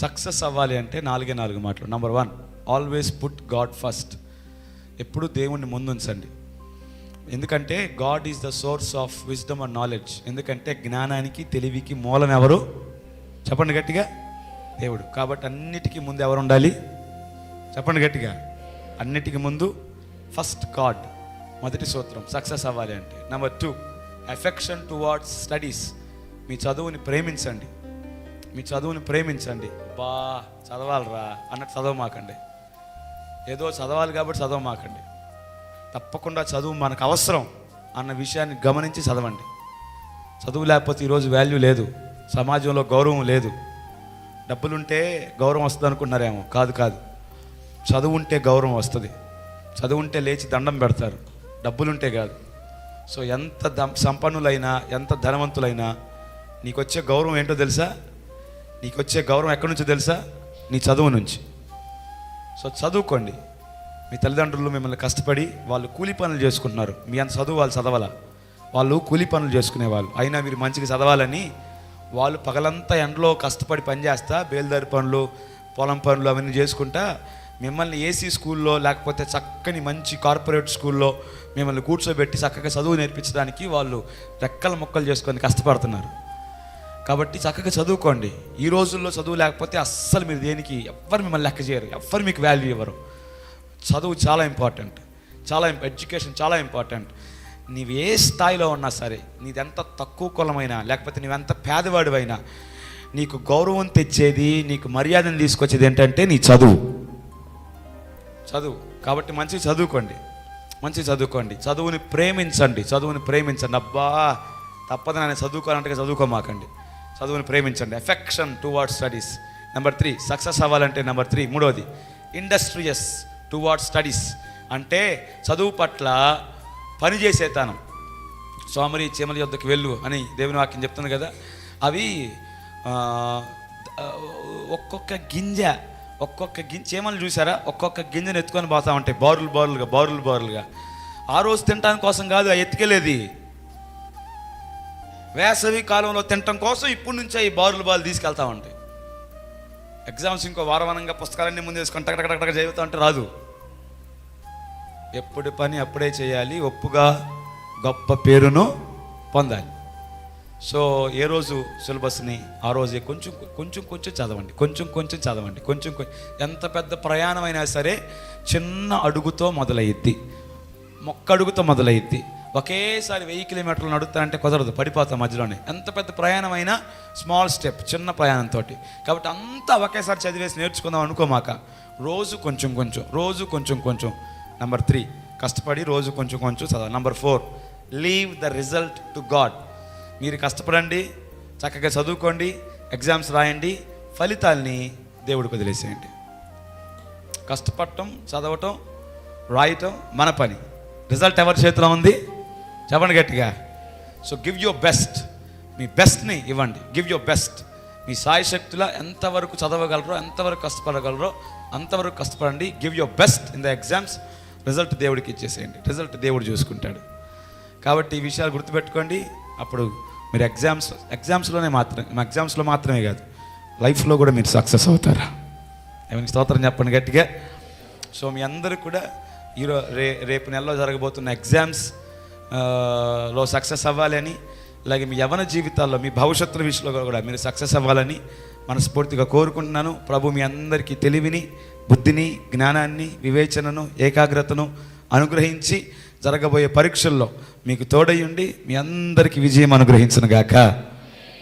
Success అవ్వాలి అంటే నాలుగే నాలుగు మాటలు. Number one always put God first ఎప్పుడు దేవుణ్ణి ముందుంచండి. ఎందుకంటే God is the source of wisdom and knowledge ఎందుకంటే జ్ఞానానికి తెలివికి మూలం ఎవరు? చెప్పండి గట్టిగా. దేవుడు. కాబట్టి అన్నిటికీ ముందు ఎవరు ఉండాలి? చెప్పండి గట్టిగా. అన్నిటికీ ముందు ఫస్ట్ గాడ్ మొదటి సూత్రం సక్సెస్ అవ్వాలి అంటే. Number two affection towards studies మీ చదువుని ప్రేమించండి. మీ చదువుని ప్రేమించండి. బా చదవాలరా అన్నట్టు చదవమాకండి. ఏదో చదవాలి కాబట్టి చదవమాకండి. తప్పకుండా చదువు మనకు అవసరం అన్న విషయాన్ని గమనించి చదవండి. చదువు లేకపోతే ఈరోజు వాల్యూ లేదు. సమాజంలో గౌరవం లేదు. డబ్బులుంటే గౌరవం వస్తుంది అనుకున్నారేమో కాదు కాదు. చదువు ఉంటే గౌరవం వస్తుంది. చదువు ఉంటే లేచి దండం పెడతారు. డబ్బులుంటే కాదు. సో ఎంత ద సంపన్నులైనా ఎంత ధనవంతులైనా నీకు వచ్చే గౌరవం ఏంటో తెలుసా? నీకు వచ్చే గౌరవం ఎక్కడి నుంచో తెలుసా? నీ చదువు నుంచి. సో చదువుకోండి. మీ తల్లిదండ్రులు మిమ్మల్ని కష్టపడి వాళ్ళు కూలి పనులు చేసుకుంటున్నారు. మీ అంత చదువు వాళ్ళు చదవాల? వాళ్ళు కూలి పనులు చేసుకునేవాళ్ళు. అయినా మీరు మంచిగా చదవాలని వాళ్ళు పగలంతా ఎండలో కష్టపడి పనిచేస్తా బేల్దారి పనులు పొలం పనులు అవన్నీ చేసుకుంటా మిమ్మల్ని ఏసీ స్కూల్లో లేకపోతే చక్కని మంచి కార్పొరేట్ స్కూల్లో మిమ్మల్ని కూర్చోబెట్టి చక్కగా చదువు నేర్పించడానికి వాళ్ళు రెక్కల మొక్కలు చేసుకొని కష్టపడుతున్నారు. కాబట్టి చక్కగా చదువుకోండి. ఈ రోజుల్లో చదువు లేకపోతే అస్సలు మీరు దేనికి ఎవ్వరు మిమ్మల్ని లెక్క చేయరు. ఎవ్వరు మీకు వాల్యూ ఇవ్వరు. చదువు చాలా ఇంపార్టెంట్ చాలా ఎడ్యుకేషన్ చాలా ఇంపార్టెంట్ నీవు ఏ స్థాయిలో ఉన్నా సరే నీదెంత తక్కువ కులమైనా లేకపోతే నువ్వెంత పేదవాడివైనా నీకు గౌరవం తెచ్చేది నీకు మర్యాదను తీసుకొచ్చేది ఏంటంటే నీ చదువు. చదువు. కాబట్టి మంచిగా చదువుకోండి. మంచిగా చదువుకోండి. చదువుని ప్రేమించండి. చదువుని ప్రేమించండి. అబ్బా! తప్పదు నేను చదువుకోవాలంటే చదువుకోమాకండి. చదువుని ప్రేమించండి. Affection toward studies number three success అవ్వాలంటే నెంబర్ త్రీ మూడవది ఇండస్ట్రియస్ టువార్డ్ స్టడీస్ అంటే చదువు పట్ల పనిచేసేతనం సోమరి చీమల యొద్దకు వెళ్ళు అని దేవుని వాక్యం చెప్తుంది కదా. అవి ఒక్కొక్క గింజ ఒక్కొక్క గింజ చీమలు చూసారా? ఒక్కొక్క గింజను ఎత్తుకొని పోతా ఉంటాయి. బారులు బారులుగా బారులు బారులుగా. ఆ రోజు తినడానికి కోసం కాదు ఎత్తుకెళ్ళేది. వేసవి కాలంలో తినటం కోసం ఇప్పటి నుంచే ఈ బారులు బాలు తీసుకెళ్తా ఉంటాయి. ఎగ్జామ్స్ ఇంకో వారవనంగా పుస్తకాలన్నీ ముందు వేసుకొని టక చదువుతా అంటే రాదు. ఎప్పుడు పని అప్పుడే చేయాలి ఒప్పుగా గొప్ప పేరును పొందాలి. సో ఏ రోజు సిలబస్ని ఆ రోజే కొంచెం కొంచెం కొంచెం చదవండి కొంచెం కొంచెం చదవండి కొంచెం ఎంత పెద్ద ప్రయాణమైనా సరే చిన్న అడుగుతో మొదలయ్యిద్ది. మొక్క అడుగుతో మొదలయ్యిద్ది. ఒకేసారి వెయ్యి కిలోమీటర్లు నడుస్తానంటే కుదరదు పడిపోతాం మధ్యలోనే. ఎంత పెద్ద ప్రయాణం అయినా స్మాల్ స్టెప్ చిన్న ప్రయాణంతో కాబట్టి అంతా ఒకేసారి చదివేసి నేర్చుకుందాం అనుకోమాక రోజు కొంచెం కొంచెం రోజు కొంచెం కొంచెం. నెంబర్ త్రీ కష్టపడి రోజు కొంచెం కొంచెం చదవాలి. Number four leave the result to God మీరు కష్టపడండి చక్కగా చదువుకోండి ఎగ్జామ్స్ రాయండి ఫలితాల్ని దేవుడికి వదిలేసేయండి. కష్టపడటం చదవటం రాయటం మన పని. రిజల్ట్ ఎవరి చేతిలో ఉంది? చెప్పండి గట్టిగా. సో గివ్ యువర్ బెస్ట్ మీ బెస్ట్ని ఇవ్వండి. గివ్ యువర్ బెస్ట్ మీ సాయశక్తుల ఎంతవరకు చదవగలరో ఎంతవరకు కష్టపడగలరో అంతవరకు కష్టపడండి. Give your best in the exams result దేవుడికి ఇచ్చేసేయండి. రిజల్ట్ దేవుడు చూసుకుంటాడు. కాబట్టి ఈ విషయాలు గుర్తుపెట్టుకోండి. అప్పుడు మీరు ఎగ్జామ్స్ ఎగ్జామ్స్లోనే మాత్రం ఎగ్జామ్స్లో మాత్రమే కాదు లైఫ్లో కూడా మీరు సక్సెస్ అవుతారా? ఏమైనా స్తోత్రం చెప్పండి గట్టిగా. సో మీ అందరూ కూడా ఈరో రే రేపు నెలలో జరగబోతున్న ఎగ్జామ్స్ లో సక్సెస్ అవ్వాలని అలాగే మీ యవన జీవితాల్లో మీ భవిష్యత్తుల విషయంలో కూడా మీరు సక్సెస్ అవ్వాలని మనస్ఫూర్తిగా కోరుకుంటున్నాను. ప్రభు మీ అందరికీ తెలివిని బుద్ధిని జ్ఞానాన్ని వివేచనను ఏకాగ్రతను అనుగ్రహించి జరగబోయే పరీక్షల్లో మీకు తోడయ్యుండి మీ అందరికీ విజయం అనుగ్రహించను గాక